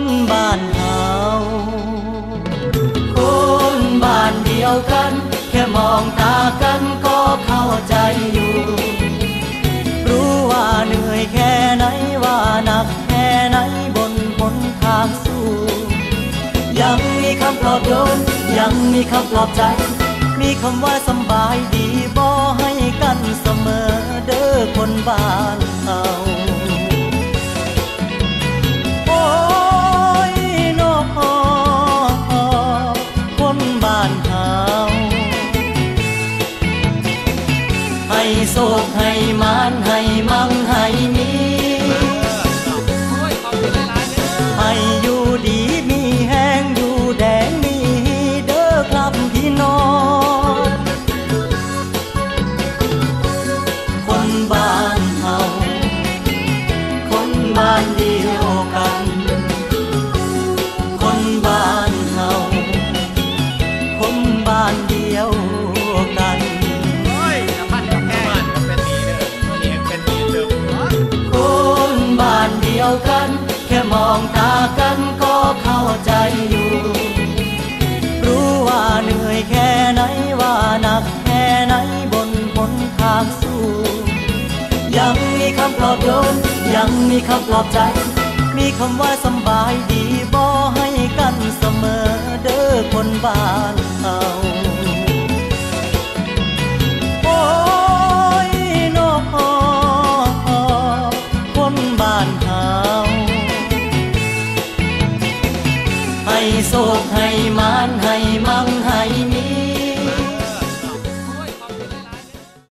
คนบ้านเฮาคนบ้านเดียวกัน แค่มองตากันก็เข้าใจอยู่ รู้ว่าเหนื่อยแค่ไหนว่าหนักแค่ไหนบนบนทางสู้ยังมีคำปลอบโยนยังมีคำปลอบใจ มีคำว่าสบายดีบ่ให้กันเสมอเด้อคนบ้าน โศกให้มานให้มั่งให้มีให้อยู่ดีมีแห้งอยู่แดงมีเด้อครับพี่น้อง คนบ้านเฮาคนบ้านดี ตากันก็เข้าใจอยู่ รู้ว่าเหนื่อยแค่ไหนว่าหนักแค่ไหนบนหนทางสู้ ยังมีคำปลอบโยนยังมีคำปลอบใจ มีคำว่าสบายดีบ่ให้กันเสมอเด้อคนบ้า โศกให้มา